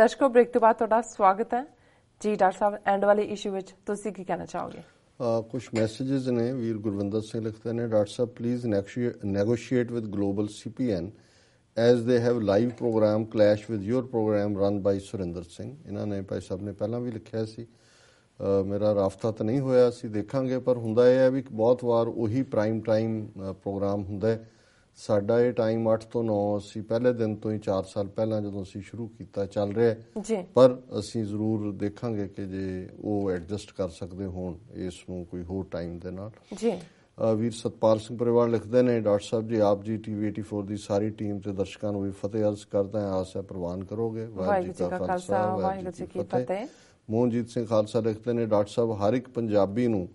ਦਰਸ਼ਕੋ break ਤੋਂ ਬਾਅਦ ਤੁਹਾਡਾ ਸਵਾਗਤ ਹੈ। ਜੀ, ਡਾਕਟਰ ਸਾਹਿਬ ਐਂਡ ਵਾਲੇ ਇਸ਼ੂ ਵਿੱਚ ਤੁਸੀਂ ਕੀ ਕਹਿਣਾ ਚਾਹੋਗੇ? ਕੁਝ ਮੈਸੇजेस ਨੇ, ਵੀਰ ਗੁਰਵਿੰਦਰ ਸਿੰਘ ਲਿਖਦੇ ਨੇ, doctor Sahib please negotiate with global CPN as they have live programme clash with your programme run by Surinder Singh ਇਹਨਾਂ ਨੇ ਭਾਈ ਸਾਹਿਬ ਨੇ ਪਹਿਲਾਂ ਵੀ ਲਿਖਿਆ ਸੀ। ਮੇਰਾ ਰਾਫਤਾ ਤਾਂ ਨਹੀਂ ਹੋਇਆ, ਅਸੀਂ ਦੇਖਾਂਗੇ, ਪਰ ਹੁੰਦਾ ਇਹ ਹੈ ਵੀ ਬਹੁਤ ਵਾਰ ਉਹੀ ਪ੍ਰਾਈਮ ਟਾਈਮ ਪ੍ਰੋਗਰਾਮ ਹੁੰਦਾ ਹੈ। ਸਾਡਾ ਇਹ ਟਾਈਮ 8 ਤੋਂ 9 ਅਸੀਂ ਪਹਿਲੇ ਦਿਨ ਤੋਂ ਹੀ 4 ਸਾਲ ਪਹਿਲਾਂ ਜਦੋਂ ਅਸੀਂ ਸ਼ੁਰੂ ਕੀਤਾ ਚੱਲ ਰਿਹਾ ਜੀ। ਪਰ ਅਸੀਂ ਜ਼ਰੂਰ ਦੇਖਾਂਗੇ ਕਿ ਜੇ ਉਹ ਐਡਜਸਟ ਕਰ ਸਕਦੇ ਹੋਣ ਇਸ ਨੂੰ ਕੋਈ ਹੋਰ ਟਾਈਮ ਦੇ ਨਾਲ। ਜੀ। ਵੀਰ ਸਤਪਾਲ ਸਿੰਘ ਪਰਿਵਾਰ ਲਿਖਦੇ ਨੇ ਡਾਕਟਰ ਸਾਹਿਬ ਜੀ ਆਪ ਜੀ ਟੀਵੀ 84 ਦੀ ਸਾਰੀ ਟੀਮ ਤੇ ਦਰਸ਼ਕਾਂ ਨੂੰ ਵੀ ਫਤਿਹ ਅਰਜ਼ ਕਰਦਾ ਹਾਂ। ਆਸ ਹੈ ਪ੍ਰਵਾਨ ਕਰੋਗੇ। ਵਾਹਿਗੁਰੂ ਜੀ ਕਾ ਖਾਲਸਾ ਵਾਹਿਗੁਰੂ ਜੀ ਕੀ ਫਤਿਹ। ਮੋਹਨਜੀਤ ਸਿੰਘ ਖਾਲਸਾ ਲਿਖਦੇ ਨੇ ਡਾਕਟਰ ਸਾਹਿਬ ਹਰ ਇੱਕ ਪੰਜਾਬੀ ਨੂੰ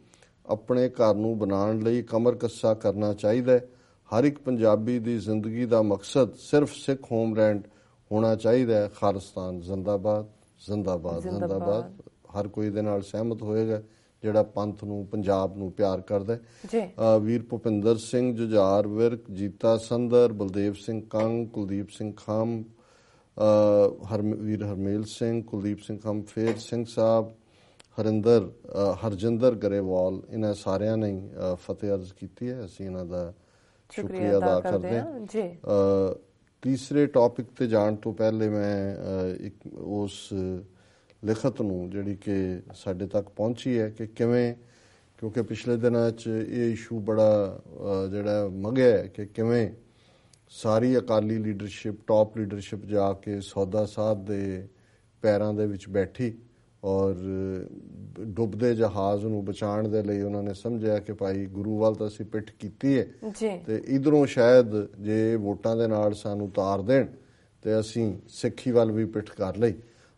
ਆਪਣੇ ਘਰ ਨੂੰ ਬਣਾਉਣ ਲਈ ਕਮਰ ਕੱਸਾ ਕਰਨਾ ਚਾਹੀਦਾ ਹੈ। ਹਰ ਇੱਕ ਪੰਜਾਬੀ ਦੀ ਜ਼ਿੰਦਗੀ ਦਾ ਮਕਸਦ ਸਿਰਫ ਸਿੱਖ ਹੋਮਲੈਂਡ ਹੋਣਾ ਚਾਹੀਦਾ ਹੈ। ਖਾਲਿਸਤਾਨ ਜ਼ਿੰਦਾਬਾਦ ਜ਼ਿੰਦਾਬਾਦ ਜ਼ਿੰਦਾਬਾਦ। ਹਰ ਕੋਈ ਦੇ ਨਾਲ ਸਹਿਮਤ ਹੋਏਗਾ ਜਿਹੜਾ ਪੰਥ ਨੂੰ ਪੰਜਾਬ ਨੂੰ ਪਿਆਰ ਕਰਦਾ ਜੀ। ਵੀਰ ਭੁਪਿੰਦਰ ਸਿੰਘ ਜੁਝਾਰ ਵਿਰਕ ਜੀਤਾ ਸੰਦਰ ਬਲਦੇਵ ਸਿੰਘ ਕੰਗ ਕੁਲਦੀਪ ਸਿੰਘ ਖਾਮ ਹਰਵੀਰ ਹਰਮੇਲ ਸਿੰਘ ਕੁਲਦੀਪ ਸਿੰਘ ਖਮ ਫੇਰ ਸਿੰਘ ਸਾਹਿਬ ਹਰਿੰਦਰ ਹਰਜਿੰਦਰ ਗਰੇਵਾਲ ਇਹਨਾਂ ਸਾਰਿਆਂ ਨੇ ਫਤਿਹ ਅਰਜ਼ ਕੀਤੀ ਹੈ। ਅਸੀਂ ਇਹਨਾਂ ਦਾ ਸ਼ੁਕਰੀਆ ਅਦਾ ਕਰਦੇ ਹਾਂ। ਜੀ। ਤੀਸਰੇ ਟੌਪਿਕ ਤੇ ਜਾਣ ਤੋਂ ਪਹਿਲੇ ਮੈਂ ਇੱਕ ਉਸ ਲਿਖਤ ਨੂੰ ਜਿਹੜੀ ਕਿ ਸਾਡੇ ਤੱਕ ਪਹੁੰਚੀ ਹੈ ਕਿ ਕਿਵੇਂ ਕਿਉਂਕਿ ਪਿਛਲੇ ਦਿਨਾਂ 'ਚ ਇਹ ਇਸ਼ੂ ਬੜਾ ਜਿਹੜਾ ਮੰਗਿਆ ਹੈ ਕਿ ਕਿਵੇਂ ਸਾਰੀ ਅਕਾਲੀ ਲੀਡਰਸ਼ਿਪ ਟਾਪ ਲੀਡਰਸ਼ਿਪ ਜਾ ਕੇ ਸੌਦਾ ਸਾਧ ਦੇ ਪੈਰਾਂ ਦੇ ਵਿੱਚ ਬੈਠੀ। ਔਰ ਡੁੱਬਦੇ ਜਹਾਜ਼ ਨੂੰ ਬਚਾਉਣ ਦੇ ਲਈ ਉਹਨਾਂ ਨੇ ਸਮਝਿਆ ਕਿ ਭਾਈ ਗੁਰੂ ਵੱਲ ਤਾਂ ਅਸੀਂ ਪਿੱਠ ਕੀਤੀ ਹੈ ਤੇ ਇਧਰੋਂ ਸ਼ਾਇਦ ਜੇ ਵੋਟਾਂ ਦੇ ਨਾਲ ਸਾਨੂੰ ਤਾਰ ਦੇਣ ਤੇ ਅਸੀਂ ਸਿੱਖੀ ਵੱਲ ਵੀ ਪਿੱਠ ਕਰ ਲਈ।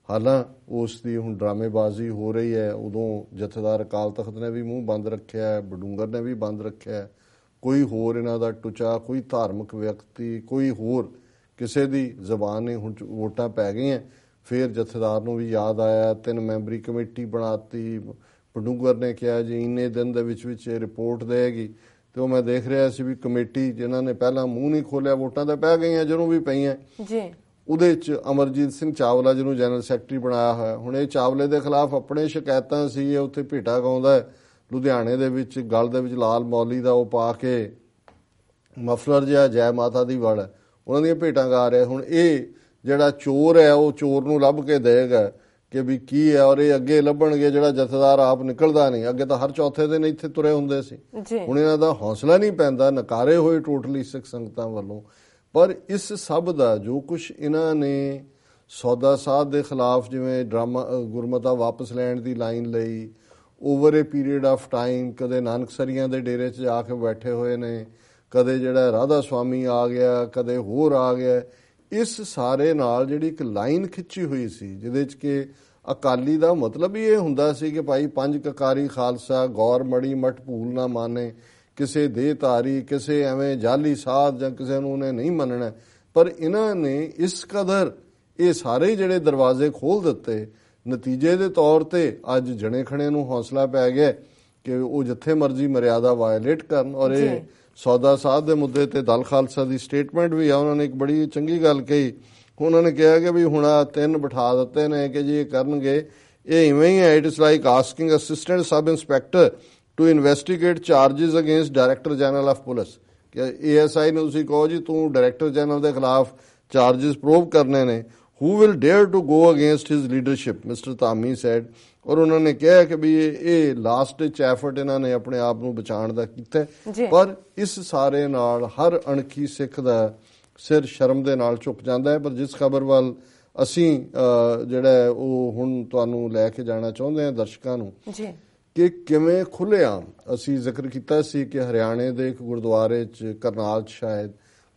ਹਾਲਾਂ ਉਸ ਦੀ ਹੁਣ ਡਰਾਮੇਬਾਜ਼ੀ ਹੋ ਰਹੀ ਹੈ ਉਦੋਂ ਜਥੇਦਾਰ ਅਕਾਲ ਤਖਤ ਨੇ ਵੀ ਮੂੰਹ ਬੰਦ ਰੱਖਿਆ ਹੈ ਬਡੂੰਗਰ ਨੇ ਵੀ ਬੰਦ ਰੱਖਿਆ ਹੈ। ਕੋਈ ਹੋਰ ਇਹਨਾਂ ਦਾ ਟੁਚਾ ਕੋਈ ਧਾਰਮਿਕ ਵਿਅਕਤੀ ਕੋਈ ਹੋਰ ਕਿਸੇ ਦੀ ਜ਼ਬਾਨ ਨਹੀਂ ਹੁਣ ਵੋਟਾਂ ਪੈ ਗਈਆਂ। ਫਿਰ ਜਥੇਦਾਰ ਨੂੰ ਵੀ ਯਾਦ ਆਇਆ ਤਿੰਨ ਮੈਂਬਰੀ ਕਮੇਟੀ ਬਣਾਤੀ ਪਡੂਗਰ ਨੇ ਕਿਹਾ ਜੀ ਇੰਨੇ ਦਿਨ ਦੇ ਵਿੱਚ ਵਿੱਚ ਇਹ ਰਿਪੋਰਟ ਦੇਗੀ। ਤੇ ਉਹ ਮੈਂ ਦੇਖ ਰਿਹਾ ਸੀ ਵੀ ਕਮੇਟੀ ਜਿਨ੍ਹਾਂ ਨੇ ਪਹਿਲਾਂ ਮੂੰਹ ਨਹੀਂ ਖੋਲਿਆ ਵੋਟਾਂ ਤਾਂ ਪੈ ਗਈਆਂ ਜਦੋਂ ਵੀ ਪਈਆਂ। ਜੀ। ਉਹਦੇ ਚ ਅਮਰਜੀਤ ਸਿੰਘ ਚਾਵਲਾ ਜਿਹਨੂੰ ਜਨਰਲ ਸੈਕਟਰੀ ਬਣਾਇਆ ਹੋਇਆ ਹੁਣ ਇਹ ਚਾਵਲੇ ਦੇ ਖਿਲਾਫ ਆਪਣੇ ਸ਼ਿਕਾਇਤਾਂ ਸੀ ਇਹ ਉੱਥੇ ਭੇਟਾ ਗਾਉਂਦਾ ਲੁਧਿਆਣੇ ਦੇ ਵਿੱਚ ਗਲ ਦੇ ਵਿੱਚ ਲਾਲ ਮੌਲੀ ਦਾ ਉਹ ਪਾ ਕੇ ਮਫਲਰ ਜਿਹਾ ਜੈ ਮਾਤਾ ਦੀ ਵੜ ਉਹਨਾਂ ਦੀਆਂ ਭੇਟਾਂ ਗਾ ਰਿਹਾ। ਹੁਣ ਇਹ ਜਿਹੜਾ ਚੋਰ ਹੈ ਉਹ ਚੋਰ ਨੂੰ ਲੱਭ ਕੇ ਦੇਗਾ ਕਿ ਵੀ ਕੀ ਹੈ ਔਰ ਇਹ ਅੱਗੇ ਲੱਭਣਗੇ ਜਿਹੜਾ ਜਥੇਦਾਰ ਆਪ ਨਿਕਲਦਾ ਨਹੀਂ। ਅੱਗੇ ਤਾਂ ਹਰ ਚੌਥੇ ਦਿਨ ਇੱਥੇ ਤੁਰੇ ਹੁੰਦੇ ਸੀ। ਹੁਣ ਇਹਨਾਂ ਦਾ ਹੌਸਲਾ ਨਹੀਂ ਪੈਂਦਾ ਨਕਾਰੇ ਹੋਏ ਟੋਟਲੀ ਸਿੱਖ ਸੰਗਤਾਂ ਵੱਲੋਂ। ਪਰ ਇਸ ਸਭ ਦਾ ਜੋ ਕੁਝ ਇਹਨਾਂ ਨੇ ਸੌਦਾ ਸਾਧ ਦੇ ਖਿਲਾਫ ਜਿਵੇਂ ਡਰਾਮਾ ਗੁਰਮਤਾ ਵਾਪਸ ਲੈਣ ਦੀ ਲਾਈਨ ਲਈ over a period of time ਕਦੇ ਨਾਨਕਸਰੀਆਂ ਦੇ ਡੇਰੇ 'ਚ ਜਾ ਕੇ ਬੈਠੇ ਹੋਏ ਨੇ ਕਦੇ ਜਿਹੜਾ ਰਾਧਾ ਸਵਾਮੀ ਆ ਗਿਆ ਕਦੇ ਹੋਰ ਆ ਗਿਆ ਇਸ ਸਾਰੇ ਨਾਲ ਜਿਹੜੀ ਇੱਕ ਲਾਈਨ ਖਿੱਚੀ ਹੋਈ ਸੀ, ਜਿਹਦੇ 'ਚ ਕਿ ਅਕਾਲੀ ਦਾ ਮਤਲਬ ਹੀ ਇਹ ਹੁੰਦਾ ਸੀ ਕਿ ਭਾਈ ਪੰਜ ਕਕਾਰੀ ਖਾਲਸਾ, ਗੌਰ ਮੜੀ ਮਠ ਭੂਲ ਨਾ ਮਾਨੇ, ਕਿਸੇ ਦੇ ਤਾਰੀ ਕਿਸੇ ਐਵੇਂ ਜਾਲੀ ਸਾਧ ਜਾਂ ਕਿਸੇ ਨੂੰ ਉਹਨੇ ਨਹੀਂ ਮੰਨਣਾ। ਪਰ ਇਹਨਾਂ ਨੇ ਇਸ ਕਦਰ ਇਹ ਸਾਰੇ ਜਿਹੜੇ ਦਰਵਾਜ਼ੇ ਖੋਲ ਦਿੱਤੇ, ਨਤੀਜੇ ਦੇ ਤੌਰ ਤੇ ਅੱਜ ਜਣੇ ਖਣੇ ਨੂੰ ਹੌਸਲਾ ਪੈ ਗਿਆ ਕਿ ਉਹ ਜਿੱਥੇ ਮਰਜ਼ੀ ਮਰਿਆਦਾ ਵਾਇਲੇਟ ਕਰਨ ਔਰ ਇਹ ਸੌਦਾ ਸਾਧ ਦੇ ਮੁੱਦੇ ਤੇ ਦਲ ਖਾਲਸਾ ਦੀ ਸਟੇਟਮੈਂਟ ਵੀ ਆ, ਉਹਨਾਂ ਨੇ ਇੱਕ ਬੜੀ ਚੰਗੀ ਗੱਲ ਕਹੀ। ਉਹਨਾਂ ਨੇ ਕਿਹਾ ਕਿ ਵੀ ਹੁਣ ਆ ਤਿੰਨ ਬਿਠਾ ਦਿੱਤੇ ਨੇ ਕਿ ਜੀ ਇਹ ਕਰਨਗੇ। ਇਹ ਇਵੇਂ ਹੀ ਹੈ it is like asking assistant sub inspector to investigate charges against director general of police ਕਿ ਏਐਸਆਈ ਨੂੰ ਤੁਸੀਂ ਕਹੋ ਜੀ, ਤੂੰ ਡਾਇਰੈਕਟਰ ਜਨਰਲ ਦੇ ਖਿਲਾਫ ਚਾਰजेस ਪ੍ਰੂਵ ਕਰਨੇ ਨੇ। Who will dare to go against his leadership? Mr Dhami said. ਔਰ ਉਹਨਾਂ ਨੇ ਕਿਹਾ ਕਿ ਵੀ ਇਹ ਲਾਸਟ ਚ ਐਫਰਟ ਇਹਨਾਂ ਨੇ ਆਪਣੇ ਆਪ ਨੂੰ ਬਚਾਉਣ ਦਾ ਕੀਤਾ ਪਰ ਇਸ ਸਾਰੇ ਨਾਲ ਹਰ ਅਣਖੀ ਸਿੱਖ ਦਾ ਸਿਰ ਸ਼ਰਮ ਦੇ ਨਾਲ ਝੁਕ ਜਾਂਦਾ ਹੈ ਪਰ ਜਿਸ ਖਬਰ ਵੱਲ ਅਸੀਂ ਜਿਹੜਾ ਉਹ ਹੁਣ ਤੁਹਾਨੂੰ ਲੈ ਕੇ ਜਾਣਾ ਚਾਹੁੰਦੇ ਹਾਂ ਦਰਸ਼ਕਾਂ ਨੂੰ ਜੀ ਕਿ ਕਿਵੇਂ ਖੁੱਲੇਆਮ ਅਸੀਂ ਜ਼ਿਕਰ ਕੀਤਾ ਸੀ ਕਿ ਹਰਿਆਣੇ ਦੇ ਇੱਕ ਗੁਰਦੁਆਰੇ 'ਚ ਕਰਨਾਲ 'ਚ ਸ਼ਾਇਦ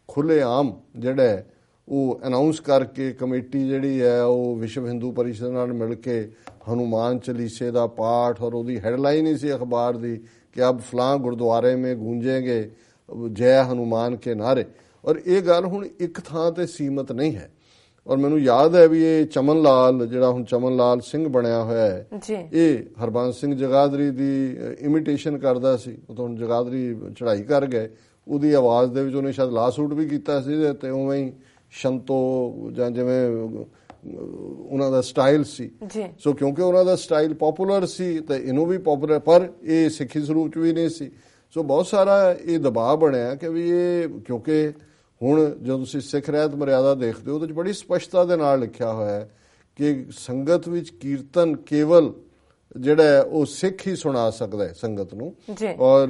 ਖੁੱਲੇਆਮ ਜਿਹੜਾ ਉਹ ਅਨਾਉਂਸ ਕਰਕੇ ਕਮੇਟੀ ਜਿਹੜੀ ਹੈ ਉਹ ਵਿਸ਼ਵ ਹਿੰਦੂ ਪਰਿਸ਼ਦ ਨਾਲ ਮਿਲ ਕੇ ਹਨੂਮਾਨ ਚਾਲੀਸੇ ਦਾ ਪਾਠ ਔਰ ਉਹਦੀ ਹੈਡਲਾਈਨ ਹੀ ਸੀ ਅਖਬਾਰ ਦੀ ਕਿ ਅਬ ਫਲਾਂ ਗੁਰਦੁਆਰੇ ਮੇ ਗੂੰਜेंगे ਜੈ ਹਨੂਮਾਨ ਕੇ ਨਾਰੇ। ਔਰ ਇਹ ਗੱਲ ਹੁਣ ਇੱਕ ਥਾਂ ਤੇ ਸੀਮਤ ਨਹੀਂ ਹੈ। ਔਰ ਮੈਨੂੰ ਯਾਦ ਹੈ ਵੀ ਇਹ ਚਮਨ ਲਾਲ ਜਿਹੜਾ ਹੁਣ ਚਮਨ ਲਾਲ ਸਿੰਘ ਬਣਿਆ ਹੋਇਆ ਹੈ ਇਹ ਹਰਬੰਸ ਸਿੰਘ ਜਗਾਦਰੀ ਦੀ ਇਮੀਟੇਸ਼ਨ ਕਰਦਾ ਸੀ। ਉਹ ਤੋਂ ਜਗਾਦਰੀ ਚੜ੍ਹਾਈ ਕਰ ਗਏ। ਉਹਦੀ ਆਵਾਜ਼ ਦੇ ਵਿੱਚ ਉਹਨੇ ਸ਼ਾਇਦ ਲਾਸੂਟ ਵੀ ਕੀਤਾ ਸੀ ਤੇ ਉਵੇਂ ਹੀ ਸ਼ੰਤੋ ਜਾਂ ਜਿਵੇਂ ਉਹਨਾਂ ਦਾ ਸਟਾਈਲ ਸੀ। ਜੀ। ਸੋ ਕਿਉਂਕਿ ਉਹਨਾਂ ਦਾ ਸਟਾਈਲ ਪਪੂਲਰ ਸੀ ਤੇ ਇਹਨੂੰ ਵੀ ਪਪੂਲਰ ਪਰ ਇਹ ਸਿੱਖੀ ਸਰੂਪ ਚ ਵੀ ਨਹੀਂ ਸੀ। ਸੋ ਬਹੁਤ ਸਾਰਾ ਇਹ ਦਬਾਅ ਬਣਿਆ ਕਿ ਵੀ ਇਹ ਕਿਉਂਕਿ ਹੁਣ ਜਦੋਂ ਤੁਸੀਂ ਸਿੱਖ ਰਹਿਤ ਮਰਿਆਦਾ ਦੇਖਦੇ ਹੋ ਉਹਦੇ ਚ ਬੜੀ ਸਪਸ਼ਟਤਾ ਦੇ ਨਾਲ ਲਿਖਿਆ ਹੋਇਆ ਹੈ ਕਿ ਸੰਗਤ ਵਿੱਚ ਕੀਰਤਨ ਕੇਵਲ ਜਿਹੜਾ ਉਹ ਸਿੱਖ ਹੀ ਸੁਣਾ ਸਕਦਾ ਹੈ ਸੰਗਤ ਨੂੰ। ਔਰ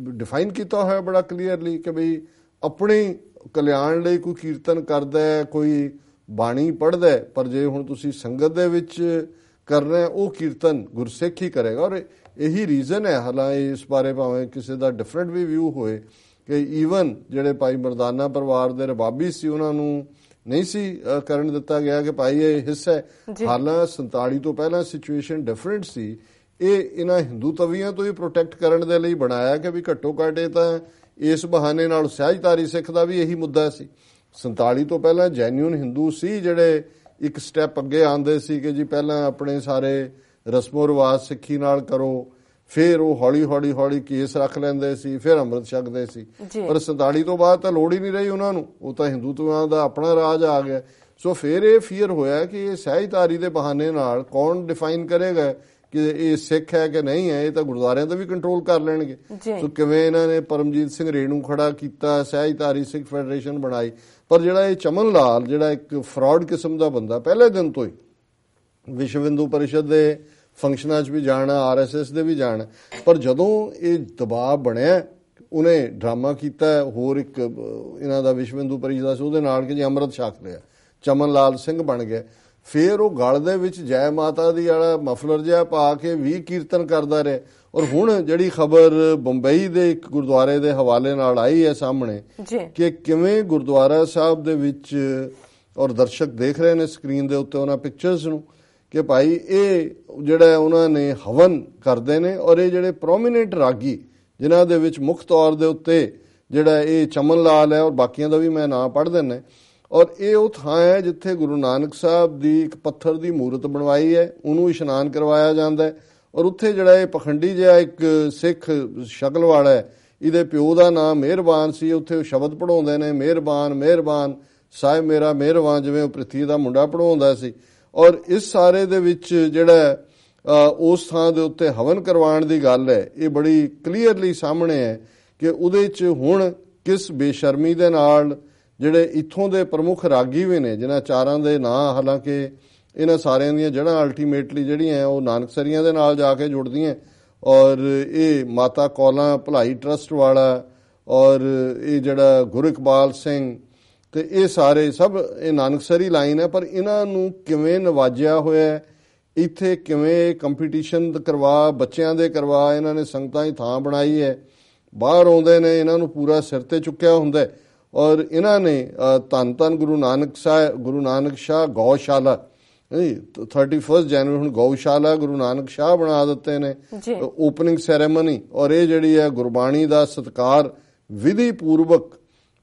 ਡਿਫਾਈਨ ਕੀਤਾ ਹੋਇਆ ਬੜਾ ਕਲੀਅਰਲੀ ਕਿ ਭਈ ਆਪਣੀ ਕਲਿਆਣ ਲਈ ਕੋਈ ਕੀਰਤਨ ਕਰਦਾ ਹੈ ਕੋਈ ਬਾਣੀ ਪੜ੍ਹਦਾ ਹੈ ਪਰ ਜੇ ਹੁਣ ਤੁਸੀਂ ਸੰਗਤ ਦੇ ਵਿੱਚ ਕਰਨਾ ਉਹ ਕੀਰਤਨ ਗੁਰਸਿੱਖ ਹੀ ਕਰੇਗਾ। ਔਰ ਇਹੀ ਰੀਜ਼ਨ ਹੈ ਹਾਲਾਂਕਿ ਇਸ ਬਾਰੇ ਭਾਵੇਂ ਕਿਸੇ ਦਾ ਡਿਫਰੈਂਟ ਵੀ ਵਿਊ ਹੋਏ ਕਿ ਈਵਨ ਜਿਹੜੇ ਭਾਈ ਮਰਦਾਨਾ ਪਰਿਵਾਰ ਦੇ ਰਬਾਬੀ ਸੀ ਉਹਨਾਂ ਨੂੰ ਨਹੀਂ ਸੀ ਕਰਨ ਦਿੱਤਾ ਗਿਆ ਕਿ ਭਾਈ ਇਹ ਹਿੱਸਾ ਹੈ। ਹਾਲਾਂ 47 ਤੋਂ ਪਹਿਲਾਂ ਸਿਚੁਏਸ਼ਨ ਡਿਫਰੈਂਟ ਸੀ। ਇਹ ਇਹਨਾਂ ਹਿੰਦੂ ਤਵੀਆਂ ਤੋਂ ਹੀ ਪ੍ਰੋਟੈਕਟ ਕਰਨ ਦੇ ਲਈ ਬਣਾਇਆ ਕਿ ਵੀ ਘੱਟੋ ਘੱਟ ਇਹ ਤਾਂ ਇਸ ਬਹਾਨੇ ਨਾਲ ਸਹਿਜਤਾਰੀ ਸਿੱਖ ਦਾ ਵੀ ਇਹੀ ਮੁੱਦਾ ਸੀ। 47 ਤੋਂ ਪਹਿਲਾਂ ਜੈਨੂਇਨ ਹਿੰਦੂ ਸੀ ਜਿਹੜੇ ਇੱਕ ਸਟੈਪ ਅੱਗੇ ਆਂਦੇ ਸੀ ਕਿ ਜੀ ਪਹਿਲਾਂ ਆਪਣੇ ਸਾਰੇ ਰਸਮੋ ਰਿਵਾਜ ਸਿੱਖੀ ਨਾਲ ਕਰੋ ਫਿਰ ਉਹ ਹੌਲੀ ਹੌਲੀ ਹੌਲੀ ਕੇਸ ਰੱਖ ਲੈਂਦੇ ਸੀ ਫਿਰ ਅੰਮ੍ਰਿਤ ਛਕਦੇ ਸੀ। ਪਰ 47 ਤੋਂ ਬਾਅਦ ਤਾਂ ਲੋੜ ਹੀ ਨਹੀਂ ਰਹੀ ਉਹਨਾਂ ਨੂੰ ਉਹ ਤਾਂ ਹਿੰਦੂਤਵਾਂ ਦਾ ਆਪਣਾ ਰਾਜ ਆ ਗਿਆ। ਸੋ ਫਿਰ ਇਹ ਫੀਅਰ ਹੋਇਆ ਕਿ ਇਹ ਸਹਿਜਤਾਰੀ ਦੇ ਬਹਾਨੇ ਨਾਲ ਕੌਣ ਡਿਫਾਈਨ ਕਰੇਗਾ ਕਿ ਇਹ ਸਿੱਖ ਹੈ ਕਿ ਨਹੀਂ ਹੈ ਇਹ ਤਾਂ ਗੁਰਦੁਆਰਿਆਂ ਤੇ ਵੀ ਕੰਟਰੋਲ ਕਰ ਲੈਣਗੇ। ਸੋ ਕਿਵੇਂ ਇਹਨਾਂ ਨੇ ਪਰਮਜੀਤ ਸਿੰਘ ਰੇਣੂ ਖੜਾ ਕੀਤਾ ਸਹਿਜਤਾਰੀ ਸਿੱਖ ਫੈਡਰੇਸ਼ਨ ਬਣਾਈ। ਪਰ ਜਿਹੜਾ ਇਹ ਚਮਨ ਲਾਲ ਜਿਹੜਾ ਇੱਕ ਫਰਾਡ ਕਿਸਮ ਦਾ ਬੰਦਾ ਪਹਿਲੇ ਦਿਨ ਤੋਂ ਹੀ ਵਿਸ਼ਵ ਹਿੰਦੂ ਪਰਿਸ਼ਦ ਦੇ ਫੰਕਸ਼ਨਾਂ 'ਚ ਵੀ ਜਾਣਾ ਆਰਐਸਐਸ ਦੇ ਵੀ ਜਾਣਾ। ਪਰ ਜਦੋਂ ਇਹ ਦਬਾਅ ਬਣਿਆ ਉਹਨੇ ਡਰਾਮਾ ਕੀਤਾ ਹੋਰ ਇੱਕ ਇਹਨਾਂ ਦਾ ਵਿਸ਼ਵ ਹਿੰਦੂ ਪਰਿਸ਼ਦ ਦਾ ਉਹਦੇ ਨਾਲ ਕਿ ਜੀ ਅੰਮ੍ਰਿਤ ਛਕ ਲਿਆ। ਚਮਨ ਲਾਲ ਸਿੰਘ ਬਣ ਗਿਆ। ਫੇਰ ਉਹ ਗਲ ਦੇ ਵਿੱਚ ਜੈ ਮਾਤਾ ਦੀ ਵਾਲਾ ਮਫਲਰ ਜਿਹਾ ਪਾ ਕੇ ਵੀ ਕੀਰਤਨ ਕਰਦਾ ਰਿਹਾ। ਔਰ ਹੁਣ ਜਿਹੜੀ ਖਬਰ ਬੰਬਈ ਦੇ ਇੱਕ ਗੁਰਦੁਆਰੇ ਦੇ ਹਵਾਲੇ ਨਾਲ ਆਈ ਹੈ ਸਾਹਮਣੇ ਕਿ ਕਿਵੇਂ ਗੁਰਦੁਆਰਾ ਸਾਹਿਬ ਦੇ ਵਿੱਚ ਔਰ ਦਰਸ਼ਕ ਦੇਖ ਰਹੇ ਨੇ ਸਕਰੀਨ ਦੇ ਉੱਤੇ ਉਹਨਾਂ ਪਿਕਚਰਸ ਨੂੰ ਕਿ ਭਾਈ ਇਹ ਜਿਹੜਾ ਉਹਨਾਂ ਨੇ ਹਵਨ ਕਰਦੇ ਨੇ ਔਰ ਇਹ ਜਿਹੜੇ ਪ੍ਰੋਮਿਨੈਂਟ ਰਾਗੀ ਜਿਨ੍ਹਾਂ ਦੇ ਵਿੱਚ ਮੁੱਖ ਤੌਰ ਦੇ ਉੱਤੇ ਜਿਹੜਾ ਇਹ ਚਮਨ ਲਾਲ ਹੈ ਔਰ ਬਾਕੀਆਂ ਦਾ ਵੀ ਮੈਂ ਨਾਂ ਪੜ੍ਹ ਦਿੰਨਾ ਔਰ ਇਹ ਉਹ ਥਾਂ ਹੈ ਜਿੱਥੇ ਗੁਰੂ ਨਾਨਕ ਸਾਹਿਬ ਦੀ ਇੱਕ ਪੱਥਰ ਦੀ ਮੂਰਤ ਬਣਵਾਈ ਹੈ, ਉਹਨੂੰ ਇਸ਼ਨਾਨ ਕਰਵਾਇਆ ਜਾਂਦਾ ਹੈ ਔਰ ਉੱਥੇ ਜਿਹੜਾ ਇਹ ਪਖੰਡੀ ਜਿਹਾ ਇੱਕ ਸਿੱਖ ਸ਼ਕਲ ਵਾਲਾ ਹੈ, ਇਹਦੇ ਪਿਓ ਦਾ ਨਾਮ ਮਿਹਰਬਾਨ ਸੀ, ਉੱਥੇ ਉਹ ਸ਼ਬਦ ਪੜਾਉਂਦੇ ਨੇ, ਮਿਹਰਬਾਨ ਮਿਹਰਬਾਨ, ਸਾਹਿਬ ਮੇਰਾ ਮਿਹਰਬਾਨ, ਜਿਵੇਂ ਉਹ ਪ੍ਰਿਥੀ ਦਾ ਮੁੰਡਾ ਪੜਾਉਂਦਾ ਸੀ। ਔਰ ਇਸ ਸਾਰੇ ਦੇ ਵਿੱਚ ਜਿਹੜਾ ਉਸ ਥਾਂ ਦੇ ਉੱਤੇ ਹਵਨ ਕਰਵਾਉਣ ਦੀ ਗੱਲ ਹੈ, ਇਹ ਬੜੀ ਕਲੀਅਰਲੀ ਸਾਹਮਣੇ ਹੈ ਕਿ ਉਹਦੇ 'ਚ ਹੁਣ ਕਿਸ ਬੇਸ਼ਰਮੀ ਦੇ ਨਾਲ ਜਿਹੜੇ ਇੱਥੋਂ ਦੇ ਪ੍ਰਮੁੱਖ ਰਾਗੀ ਵੀ ਨੇ, ਜਿਨ੍ਹਾਂ ਚਾਰਾਂ ਦੇ ਨਾਂ, ਹਾਲਾਂਕਿ ਇਹਨਾਂ ਸਾਰਿਆਂ ਦੀਆਂ ਜੜ੍ਹਾਂ ਅਲਟੀਮੇਟਲੀ ਜਿਹੜੀਆਂ ਉਹ ਨਾਨਕਸਰੀਆਂ ਦੇ ਨਾਲ ਜਾ ਕੇ ਜੁੜਦੀਆਂ ਔਰ ਇਹ ਮਾਤਾ ਕੌਲਾਂ ਭਲਾਈ ਟਰਸਟ ਵਾਲਾ, ਔਰ ਇਹ ਜਿਹੜਾ ਗੁਰੂ ਇਕਬਾਲ ਸਿੰਘ, ਤੇ ਇਹ ਸਾਰੇ ਸਭ ਇਹ ਨਾਨਕਸਰੀ ਲਾਈਨ ਹੈ ਪਰ ਇਹਨਾਂ ਨੂੰ ਕਿਵੇਂ ਨਵਾਜਿਆ ਹੋਇਆ ਇੱਥੇ ਕਿਵੇਂ ਕੰਪੀਟੀਸ਼ਨ ਕਰਵਾ, ਬੱਚਿਆਂ ਦੇ ਕਰਵਾ, ਇਹਨਾਂ ਨੇ ਸੰਗਤਾਂ ਦੀ ਥਾਂ ਬਣਾਈ ਹੈ ਬਾਹਰ ਆਉਂਦੇ ਨੇ, ਇਹਨਾਂ ਨੂੰ ਪੂਰਾ ਸਿਰ ਤੇ ਚੁੱਕਿਆ ਹੁੰਦਾ ਹੈ ਔਰ ਇਹਨਾਂ ਨੇ ਧੰਨ ਧੰਨ ਗੁਰੂ ਨਾਨਕ ਸਾਹਿਬ ਗੁਰੂ ਨਾਨਕ ਸ਼ਾਹ ਗੌਸ਼ਾਲਾ ਨਹੀਂ 31 ਜਨਵਰੀ ਹੁਣ ਗਊਸ਼ਾਲਾ ਗੁਰੂ ਨਾਨਕ ਸ਼ਾਹ ਬਣਾ ਦਿੱਤੇ ਨੇ। ਓਪਨਿੰਗ ਸੈਰੇਮਨੀ ਔਰ ਇਹ ਜਿਹੜੀ ਹੈ ਗੁਰਬਾਣੀ ਦਾ ਸਤਕਾਰ ਵਿਧੀ ਪੂਰਵਕ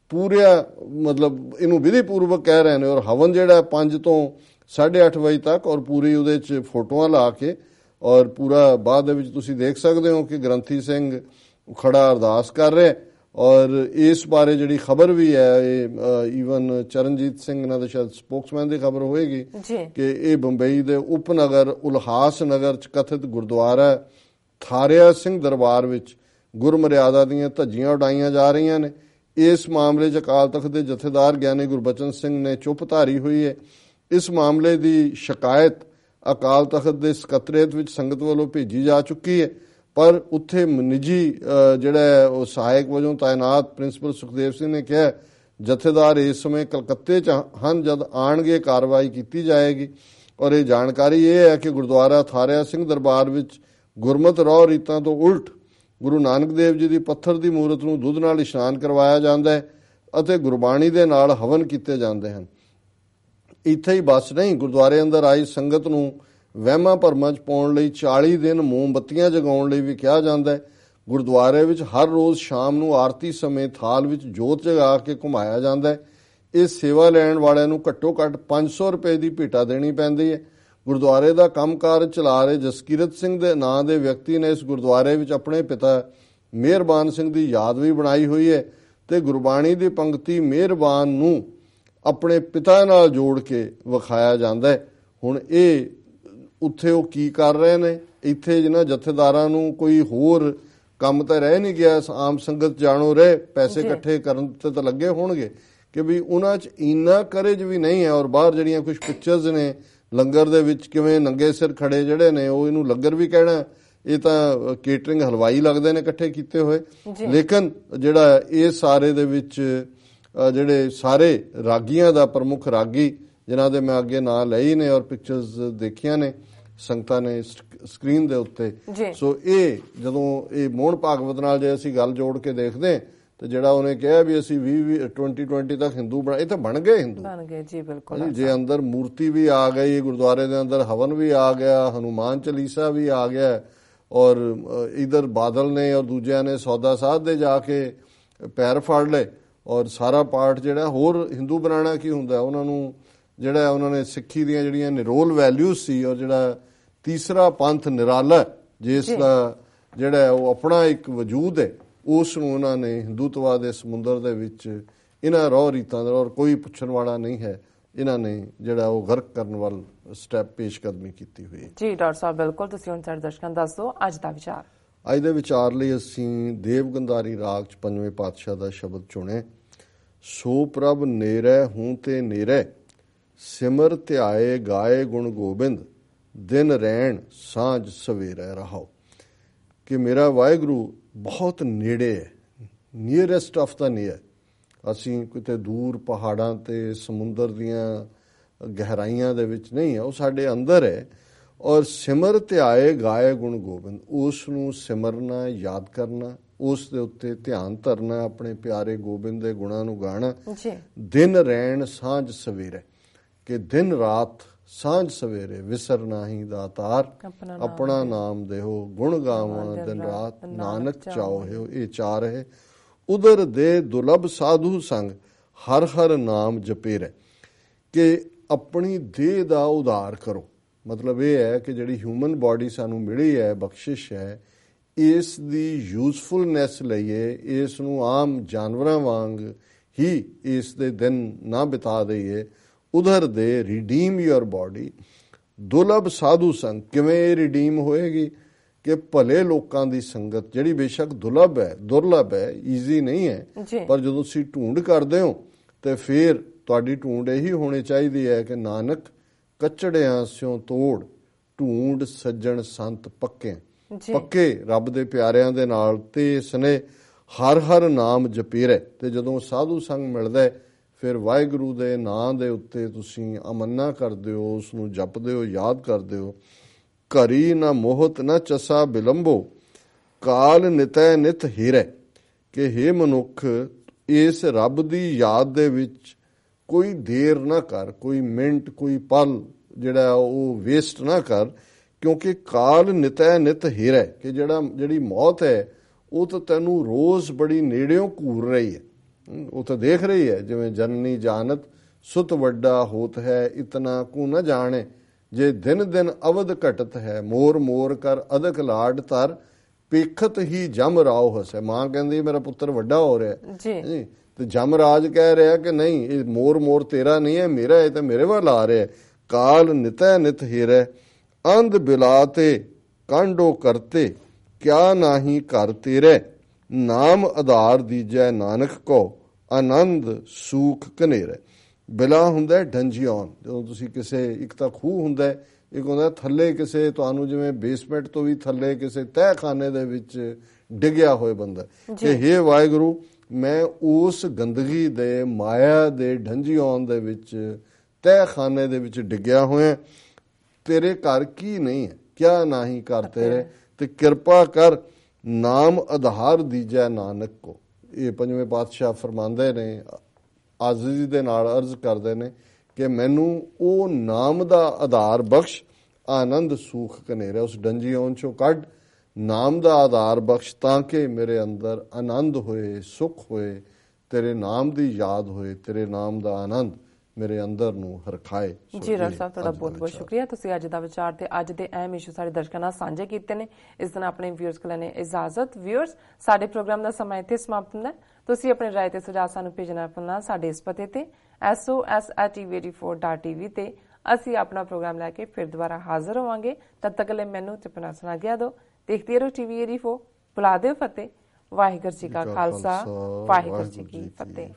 ਪੂਰਿਆ ਮਤਲਬ ਇਹਨੂੰ ਵਿਧੀ ਪੂਰਵਕ ਕਹਿ ਰਹੇ ਨੇ ਔਰ ਹਵਨ ਜਿਹੜਾ 5 ਤੋਂ 8:30 ਵਜੇ ਤੱਕ ਔਰ ਪੂਰੀ ਉਹਦੇ ਚ ਫੋਟੋਆਂ ਲਾ ਕੇ ਔਰ ਪੂਰਾ ਬਾਅਦ ਦੇ ਵਿੱਚ ਤੁਸੀਂ ਦੇਖ ਸਕਦੇ ਹੋ ਕਿ ਗ੍ਰੰਥੀ ਸਿੰਘ ਖੜਾ ਅਰਦਾਸ ਕਰ ਰਿਹਾ ਔਰ ਇਸ ਬਾਰੇ ਜਿਹੜੀ ਖਬਰ ਵੀ ਹੈ ਇਹ ਈਵਨ ਚਰਨਜੀਤ ਸਿੰਘ ਇਹਨਾਂ ਦਾ ਸ਼ਾਇਦ ਸਪੋਕਸਮੈਨ ਦੀ ਖਬਰ ਹੋਏਗੀ ਕਿ ਇਹ ਬੰਬਈ ਦੇ ਉਪਨਗਰ ਉਲਹਾਸ ਨਗਰ ਚ ਕਥਿਤ ਗੁਰਦੁਆਰਾ ਥਾਰਿਆ ਸਿੰਘ ਦਰਬਾਰ ਵਿੱਚ ਗੁਰਮਰਿਆਦਾ ਦੀਆਂ ਧੱਜੀਆਂ ਉਡਾਈਆਂ ਜਾ ਰਹੀਆਂ ਨੇ। ਇਸ ਮਾਮਲੇ 'ਚ ਅਕਾਲ ਤਖਤ ਦੇ ਜਥੇਦਾਰ ਗਿਆਨੀ ਗੁਰਬਚਨ ਸਿੰਘ ਨੇ ਚੁੱਪ ਧਾਰੀ ਹੋਈ ਹੈ। ਇਸ ਮਾਮਲੇ ਦੀ ਸ਼ਿਕਾਇਤ ਅਕਾਲ ਤਖਤ ਦੇ ਸਕੱਤਰੇਤ ਵਿੱਚ ਸੰਗਤ ਵੱਲੋਂ ਭੇਜੀ ਜਾ ਚੁੱਕੀ ਹੈ। ਪਰ ਉੱਥੇ ਨਿੱਜੀ ਜਿਹੜਾ ਉਹ ਸਹਾਇਕ ਵਜੋਂ ਤਾਇਨਾਤ ਪ੍ਰਿੰਸੀਪਲ ਸੁਖਦੇਵ ਸਿੰਘ ਨੇ ਕਿਹਾ, ਜਥੇਦਾਰ ਇਸ ਸਮੇਂ ਕਲਕੱਤੇ 'ਚ ਹਨ ਜਦ ਆਣਗੇ, ਕਾਰਵਾਈ ਕੀਤੀ ਜਾਏਗੀ। ਔਰ ਇਹ ਜਾਣਕਾਰੀ ਇਹ ਹੈ ਕਿ ਗੁਰਦੁਆਰਾ ਥਾਰਿਆ ਸਿੰਘ ਦਰਬਾਰ ਵਿੱਚ ਗੁਰਮਤ ਰੌ ਰੀਤਾਂ ਤੋਂ ਉਲਟ ਗੁਰੂ ਨਾਨਕ ਦੇਵ ਜੀ ਦੀ ਪੱਥਰ ਦੀ ਮੂਰਤ ਨੂੰ ਦੁੱਧ ਨਾਲ ਇਸ਼ਨਾਨ ਕਰਵਾਇਆ ਜਾਂਦਾ ਹੈ ਅਤੇ ਗੁਰਬਾਣੀ ਦੇ ਨਾਲ ਹਵਨ ਕੀਤੇ ਜਾਂਦੇ ਹਨ। ਇੱਥੇ ਹੀ ਬਸ ਨਹੀਂ, ਗੁਰਦੁਆਰੇ ਅੰਦਰ ਆਈ ਸੰਗਤ ਨੂੰ ਵਹਿਮਾਂ ਭਰਮਾਂ 'ਚ ਪਾਉਣ ਲਈ 40 ਦਿਨ ਮੋਮਬੱਤੀਆਂ ਜਗਾਉਣ ਲਈ ਵੀ ਕਿਹਾ ਜਾਂਦਾ ਹੈ। ਗੁਰਦੁਆਰੇ ਵਿੱਚ ਹਰ ਰੋਜ਼ ਸ਼ਾਮ ਨੂੰ ਆਰਤੀ ਸਮੇਂ ਥਾਲ ਵਿੱਚ ਜੋਤ ਜਗਾ ਕੇ ਘੁਮਾਇਆ ਜਾਂਦਾ ਹੈ। ਇਹ ਸੇਵਾ ਲੈਣ ਵਾਲਿਆਂ ਨੂੰ ਘੱਟੋ ਘੱਟ 500 ਰੁਪਏ ਦੀ ਭੇਟਾ ਦੇਣੀ ਪੈਂਦੀ ਹੈ। ਗੁਰਦੁਆਰੇ ਦਾ ਕੰਮਕਾਰ ਚਲਾ ਰਹੇ ਜਸਕੀਰਤ ਸਿੰਘ ਦੇ ਨਾਂ ਦੇ ਵਿਅਕਤੀ ਨੇ ਇਸ ਗੁਰਦੁਆਰੇ ਵਿੱਚ ਆਪਣੇ ਪਿਤਾ ਮਿਹਰਬਾਨ ਸਿੰਘ ਦੀ ਯਾਦ ਵੀ ਬਣਾਈ ਹੋਈ ਹੈ ਤੇ ਗੁਰਬਾਣੀ ਦੀ ਪੰਕਤੀ ਮਿਹਰਬਾਨ ਨੂੰ ਆਪਣੇ ਪਿਤਾ ਨਾਲ ਜੋੜ ਕੇ ਵਿਖਾਇਆ ਜਾਂਦਾ ਹੈ। ਹੁਣ ਇਹ ਉੱਥੇ ਉਹ ਕੀ ਕਰ ਰਹੇ ਨੇ ਇੱਥੇ ਜਿਹਨਾਂ ਜਥੇਦਾਰਾਂ ਨੂੰ ਕੋਈ ਹੋਰ ਕੰਮ ਤਾਂ ਰਹਿ ਨਹੀਂ ਗਿਆ ਆਮ ਸੰਗਤ ਜਾਣੋ ਰਹੇ ਪੈਸੇ। ਇਕੱਠੇ ਕਰਨ ਤੇ ਤਾਂ ਲੱਗੇ ਹੋਣਗੇ ਕਿ ਵੀ ਉਹਨਾਂ 'ਚ ਇੰਨਾ ਕਰੇਜ ਵੀ ਨਹੀਂ ਹੈ ਔਰ ਬਾਹਰ ਜਿਹੜੀਆਂ ਕੁਝ ਪਿਕਚਰਸ ਨੇ ਲੰਗਰ ਦੇ ਵਿੱਚ ਕਿਵੇਂ ਨੰਗੇ ਸਿਰ ਖੜੇ ਜਿਹੜੇ ਨੇ ਉਹ ਇਹਨੂੰ ਲੰਗਰ ਵੀ ਕਹਿਣਾ ਇਹ ਤਾਂ ਕੇਟਰਿੰਗ ਹਲਵਾਈ ਲੱਗਦੇ ਨੇ ਇਕੱਠੇ ਕੀਤੇ ਹੋਏ। ਲੇਕਿਨ ਜਿਹੜਾ ਇਹ ਸਾਰੇ ਦੇ ਵਿੱਚ ਜਿਹੜੇ ਸਾਰੇ ਰਾਗੀਆਂ ਦਾ ਪ੍ਰਮੁੱਖ ਰਾਗੀ ਜਿਨ੍ਹਾਂ ਦੇ ਮੈਂ ਅੱਗੇ ਨਾਂ ਲਈ ਨੇ ਔਰ ਪਿਕਚਰਸ ਦੇਖੀਆਂ ਨੇ ਸੰਗਤਾਂ ਨੇ ਸਕ- ਸਕਰੀਨ ਦੇ ਉੱਤੇ। ਸੋ ਇਹ ਜਦੋਂ ਇਹ ਮੋਹਨ ਭਾਗਵਤ ਨਾਲ ਜੇ ਅਸੀਂ ਗੱਲ ਜੋੜ ਕੇ ਦੇਖਦੇ ਤੇ ਜਿਹੜਾ ਉਹਨੇ ਕਿਹਾ ਵੀ ਅਸੀਂ 20 2020 ਤੱਕ ਹਿੰਦੂ ਬਣਾ ਇਹ ਤਾਂ ਬਣ ਗਏ ਹਿੰਦੂ ਬਣ ਗਏ ਜੀ ਬਿਲਕੁਲ ਜੇ ਅੰਦਰ ਮੂਰਤੀ ਵੀ ਆ ਗਈ ਗੁਰਦੁਆਰੇ ਦੇ ਅੰਦਰ ਹਵਨ ਵੀ ਆ ਗਿਆ ਹਨੂਮਾਨ ਚਾਲੀਸਾ ਵੀ ਆ ਗਿਆ ਔਰ ਇਧਰ ਬਾਦਲ ਨੇ ਔਰ ਦੂਜਿਆਂ ਨੇ ਸੌਦਾ ਸਾਧ ਦੇ ਜਾ ਕੇ ਪੈਰ ਫੜ ਲਏ ਔਰ ਸਾਰਾ ਪਾਠ ਜਿਹੜਾ ਹੋਰ ਹਿੰਦੂ ਬਣਾਉਣਾ ਕੀ ਹੁੰਦਾ? ਉਹਨਾਂ ਨੂੰ ਜਿਹੜਾ ਉਹਨਾਂ ਨੇ ਸਿੱਖੀ ਦੀਆਂ ਜਿਹੜੀਆਂ ਨਿਰੋਲ ਵੈਲਿਊਜ਼ ਸੀ ਔਰ ਜਿਹੜਾ ਤੀਸਰਾ ਪੰਥ ਨਿਰਾਲਾ ਜਿਸ ਦਾ ਜਿਹੜਾ ਉਹ ਆਪਣਾ ਇੱਕ ਵਜੂਦ ਹੈ ਉਸ ਨੂੰ ਉਹਨਾਂ ਨੇ ਹਿੰਦੂਤਵਾ ਦੇ ਸਮੁੰਦਰ ਦੇ ਵਿੱਚ ਇਹਨਾਂ ਰੋਹ ਰੀਤਾਂ ਦਾ ਔਰ ਕੋਈ ਪੁੱਛਣ ਵਾਲਾ ਨਹੀਂ ਹੈ ਇਹਨਾਂ ਨੇ ਜਿਹੜਾ ਉਹ ਗਰਕ ਕਰਨ ਵੱਲ ਸਟੈਪ ਪੇਸ਼ਕਦਮੀ ਕੀਤੀ ਹੋਈ ਹੈ। ਜੀ ਡਾਕਟਰ ਸਾਹਿਬ ਬਿਲਕੁਲ ਤੁਸੀਂ ਹੁਣ ਸਾਡੇ ਦਰਸ਼ਕਾਂ ਦੱਸ ਦਿਓ ਅੱਜ ਦਾ ਵਿਚਾਰ। ਅੱਜ ਦੇ ਵਿਚਾਰ ਲਈ ਅਸੀਂ ਦੇਵਗੰਧਾਰੀ ਰਾਗ ਚ ਪੰਜਵੇਂ ਪਾਤਸ਼ਾਹ ਦਾ ਸ਼ਬਦ ਚੁਣੇ ਸੋ ਪ੍ਰਭ ਨੇਰੇ ਹੂੰ ਤੇ ਨੇਰੇ ਸਿਮਰ ਧਿਆਏ ਗਾਏ ਗੁਣ ਗੋਬਿੰਦ ਦਿਨ ਰਹਿਣ ਸਾਂਝ ਸਵੇਰੇ ਰਹਾਓ। ਕਿ ਮੇਰਾ ਵਾਹਿਗੁਰੂ ਬਹੁਤ ਨੇੜੇ ਹੈ ਨੀਅਰੈਸਟ ਆਫ ਦਾ ਨੀਅਰ ਅਸੀਂ ਕਿਤੇ ਦੂਰ ਪਹਾੜਾਂ ਤੇ ਸਮੁੰਦਰ ਦੀਆਂ ਗਹਿਰਾਈਆਂ ਦੇ ਵਿੱਚ ਨਹੀਂ ਹੈ ਉਹ ਸਾਡੇ ਅੰਦਰ ਹੈ। ਔਰ ਸਿਮਰ ਧਿਆਏ ਗਾਏ ਗੁਣ ਗੋਬਿੰਦ ਉਸ ਨੂੰ ਸਿਮਰਨਾ ਯਾਦ ਕਰਨਾ ਉਸ ਦੇ ਉੱਤੇ ਧਿਆਨ ਧਰਨਾ ਆਪਣੇ ਪਿਆਰੇ ਗੋਬਿੰਦ ਦੇ ਗੁਣਾਂ ਨੂੰ ਗਾਣਾ। ਜੀ। ਦਿਨ ਰਹਿਣ ਸਾਂਝ ਸਵੇਰੇ। ਕਿ ਦਿਨ ਰਾਤ ਸਾਂਝ ਸਵੇਰੇ ਵਿਸਰ ਨਾਹੀ ਦਾਤਾਰ ਆਪਣਾ ਨਾਮ ਦੇਹੋ। ਗੁਣ ਗਾਵਾਂ ਦਿਨ ਰਾਤ ਨਾਨਕ ਚਾਹੋ ਹੈ। ਇਹ ਚਾਰ ਹੈ। ਉਦਰ ਦੇ ਦੁਲਬ ਸਾਧੂ ਸੰਗ ਹਰ ਹਰ ਨਾਮ ਜਪੇਰੇ ਕਿ ਆਪਣੀ ਦੇਹ ਦਾ ਉਧਾਰ ਕਰੋ। ਮਤਲਬ ਇਹ ਹੈ ਕਿ ਜਿਹੜੀ ਹਿਊਮਨ ਬਾਡੀ ਸਾਨੂੰ ਮਿਲੀ ਹੈ ਬਖਸ਼ਿਸ਼ ਹੈ ਇਸ ਦੀ ਯੂਸਫੁਲਨੈਸ ਲਈਏ ਇਸ ਨੂੰ ਆਮ ਜਾਨਵਰਾਂ ਵਾਂਗ ਹੀ ਇਸ ਦੇ ਦਿਨ ਨਾ ਬਿਤਾ ਦਈਏ। ਉਧਰ ਦੇ ਰਿਡੀਮ ਯੋਰ ਬਾਡੀ ਦੁਲਬ ਸਾਧੂ ਸੰਗ ਕਿਵੇਂ ਰਿਡੀਮ ਹੋਏਗੀ ਕਿ ਭਲੇ ਲੋਕਾਂ ਦੀ ਸੰਗਤ ਜਿਹੜੀ ਬੇਸ਼ੱਕ ਦੁਲਬ ਹੈ ਦੁਰਲਭ ਹੈ ਈਜ਼ੀ ਨਹੀਂ ਹੈ ਪਰ ਜਦੋਂ ਤੁਸੀਂ ਢੂੰਡ ਕਰਦੇ ਹੋ ਤੇ ਫਿਰ ਤੁਹਾਡੀ ਢੂੰਡ ਇਹੀ ਹੋਣੀ ਚਾਹੀਦੀ ਹੈ ਕਿ ਨਾਨਕ ਕਚੜਿਆਂ ਸਿਓ ਤੋੜ ਢੂੰਡ ਸੱਜਣ ਸੰਤ ਪੱਕੇ। ਪੱਕੇ ਰੱਬ ਦੇ ਪਿਆਰਿਆਂ ਦੇ ਨਾਲ ਤੇ ਇਸਨੇ ਹਰ ਹਰ ਨਾਮ ਜਪੀਰੇ। ਤੇ ਜਦੋਂ ਸਾਧੂ ਸੰਗ ਮਿਲਦਾ ਹੈ, ਫਿਰ ਵਾਹਿਗੁਰੂ ਦੇ ਨਾਂ ਦੇ ਉੱਤੇ ਤੁਸੀਂ ਅਮੰਨਾ ਕਰਦੇ ਹੋ ਉਸ ਨੂੰ ਜਪਦੇ ਹੋ, ਯਾਦ ਕਰਦੇ ਹੋ। ਘਰੀ ਨਾ ਮੋਹਤ ਨਾ ਚਸਾ ਬਿਲੰਬੋ, ਕਾਲ ਨਿਤੈ ਨਿਤ ਹੀਰੇ। ਕਿ हे ਮਨੁੱਖ, ਇਸ ਰੱਬ ਦੀ ਯਾਦ ਦੇ ਵਿੱਚ ਕੋਈ ਦੇਰ ਨਾ ਕਰ, ਕੋਈ ਮਿੰਟ, ਕੋਈ ਪਲ ਜਿਹੜਾ ਉਹ ਵੇਸਟ ਨਾ ਕਰ, ਕਿਉਂਕਿ ਕਾਲ ਨਿਤੈ ਨਿਤ ਹੀਰੇ, ਕਿ ਜਿਹੜਾ, ਜਿਹੜੀ ਮੌਤ ਹੈ, ਉਹ ਤਾਂ ਤੈਨੂੰ ਰੋਜ਼ ਬੜੀ ਨੇੜਿਓਂ ਘੂਰ ਰਹੀ ਹੈ। ਉਹ ਤਾਂ ਦੇਖ ਰਹੀ ਹੈ ਜਿਵੇਂ ਜਨਨੀ ਜਾਣਤ ਸੁਤ ਵੱਡਾ ਹੋਤ ਹੈ ਇਤਨਾ ਕੂ ਨ ਜਾਣੇ ਜੇ ਦਿਨ ਦਿਨ ਅਵਧ ਘਟਤ ਹੈ ਮੋਰ ਮੋਰ ਕਰ ਅਦਕ ਲਾਡ ਤਰ ਪੇਖਤ ਹੀ ਜਮ ਰਾਉ ਹਸੈ ਮਾਂ ਕਹਿੰਦੀ ਮੇਰਾ ਪੁੱਤਰ ਵੱਡਾ ਹੋ ਰਿਹਾ। ਜੀ ਤੇ ਜਮਰਾਜ ਕਹਿ ਰਿਹਾ ਕਿ ਨਹੀਂ ਇਹ ਮੋਰ ਮੋਰ ਤੇਰਾ ਨਹੀਂ ਹੈ ਮੇਰਾ ਇਹ ਤਾਂ ਮੇਰੇ ਵੱਲ ਆ ਰਿਹਾ। ਕਾਲ ਨਿਤੈ ਨਿਤ ਹੀਰੇ ਅੰਧ ਬਿਲਾਤੇ ਕਾਂਡੋ ਕਰਤੇ ਕਿਆ ਨਾਹੀ ਕਰ ਤੇਰੇ ਨਾਮ ਆਧਾਰ ਦੀਜੈ ਨਾਨਕ ਕੋ ਆਨੰਦ ਸੂਖ ਕਨੇਰੇ ਬਿਲਾ ਹੁੰਦਾ ਹੈ ਡੰਜੀਓਨ ਜਦੋਂ ਤੁਸੀਂ ਕਿਸੇ ਇੱਕ ਤਾਂ ਖੂਹ ਹੁੰਦਾ ਹੈ, ਇੱਕ ਹੁੰਦਾ ਥੱਲੇ ਕਿਸੇ ਤੁਹਾਨੂੰ ਜਿਵੇਂ ਬੇਸਮੈਂਟ ਤੋਂ ਵੀ ਥੱਲੇ ਕਿਸੇ ਤਹਿਖਾਨੇ ਦੇ ਵਿੱਚ ਡਿੱਗਿਆ ਹੋਏ ਬੰਦਾ ਕਿ हे ਵਾਹਿਗੁਰੂ ਮੈਂ ਉਸ ਗੰਦਗੀ ਦੇ ਮਾਇਆ ਦੇ ਢੰਜੀਓਨ ਦੇ ਵਿੱਚ ਤਹਿਖਾਨੇ ਦੇ ਵਿੱਚ ਡਿੱਗਿਆ ਹੋਇਆ। ਤੇਰੇ ਘਰ ਕੀ ਨਹੀਂ ਹੈ? ਕਿਆ ਨਹੀਂ ਕਰ ਤੇਰੇ? ਤੇ ਕਿਰਪਾ ਕਰ ਨਾਮ ਆਧਾਰ ਦੀਜੈ ਨਾਨਕ ਕੋ। ਇਹ ਪੰਜਵੇਂ ਪਾਤਸ਼ਾਹ ਫਰਮਾਉਂਦੇ ਨੇ ਆਜ਼ੀਜ਼ੀ ਦੇ ਨਾਲ ਅਰਜ਼ ਕਰਦੇ ਨੇ ਕਿ ਮੈਨੂੰ ਉਹ ਨਾਮ ਦਾ ਆਧਾਰ ਬਖਸ਼, ਆਨੰਦ ਸੂਖ ਕਨੇਰਾ ਉਸ ਡੰਜੀਓਂ ਚੋਂ ਕੱਢ, ਨਾਮ ਦਾ ਆਧਾਰ ਬਖਸ਼ ਤਾਂ ਕਿ ਮੇਰੇ ਅੰਦਰ ਆਨੰਦ ਹੋਏ, ਸੁਖ ਹੋਏ, ਤੇਰੇ ਨਾਮ ਦੀ ਯਾਦ ਹੋਏ, ਤੇਰੇ ਨਾਮ ਦਾ ਆਨੰਦ। ਮੇਰੇ ਅੰਦਰ ਨੂੰ ਹਰਖਾਏ ਜੀ ਡਾਕਟਰ ਸਾਹਿਬ ਤੁਹਾਡਾ ਦਾ ਬਹੁਤ ਬਹੁਤ। ਸ਼ੁਕਰੀਆ। ਤੁਸੀਂ ਅੱਜ ਦਾ ਵਿਚਾਰ ਤੇ ਅੱਜ ਦੇ ਅਹਿਮ ਇਸ਼ੂ ਸਾਡੇ ਦਰਸ਼ਕਾਂ ਨਾਲ ਸਾਂਝੇ ਕੀਤੇ ਨੇ। ਇਸ ਦਿਨ ਆਪਣੇ ਵਿਊਅਰਸ ਕੋਲ ਨੇ ਇਜਾਜ਼ਤ। ਵਿਊਅਰਸ ਸਾਡੇ ਪ੍ਰੋਗਰਾਮ ਦਾ ਸਮਾਂ ਇੱਥੇ ਸਮਾਪਤ ਹੁੰਦਾ ਤੁਸੀਂ ਆਪਣੀ ਰਾਏ ਤੇ ਸੁਝਾਅ ਸਾਨੂੰ ਭੇਜਣਾ ਭੁੱਲਣਾ ਸਾਡੇ ਇਸ ਪਤੇ ਤੇ। Sos@tv84.tv ਤੇ ਅਸੀਂ ਆਪਣਾ ਪ੍ਰੋਗਰਾਮ ਲੈ ਕੇ ਫਿਰ ਦੁਬਾਰਾ ਹਾਜ਼ਰ ਹੋਵਾਂਗੇ। ਤਦ ਤੱਕ ਲਈ ਮੈਨੂੰ ਤੇ ਆਪਣਾ ਸੁਣਾ ਗਿਆ ਦਿਓ। ਦੇਖਦੇ ਰਹੋ ਟੀਵੀ 84 ਬੁਲਾ ਦਿਓ ਫਤਿਹ। ਵਾਹਿਗੁਰੂ ਜੀ ਕਾ ਖਾਲਸਾ। ਵਾਹਿਗੁਰੂ ਜੀ ਕੀ ਫਤਿਹ।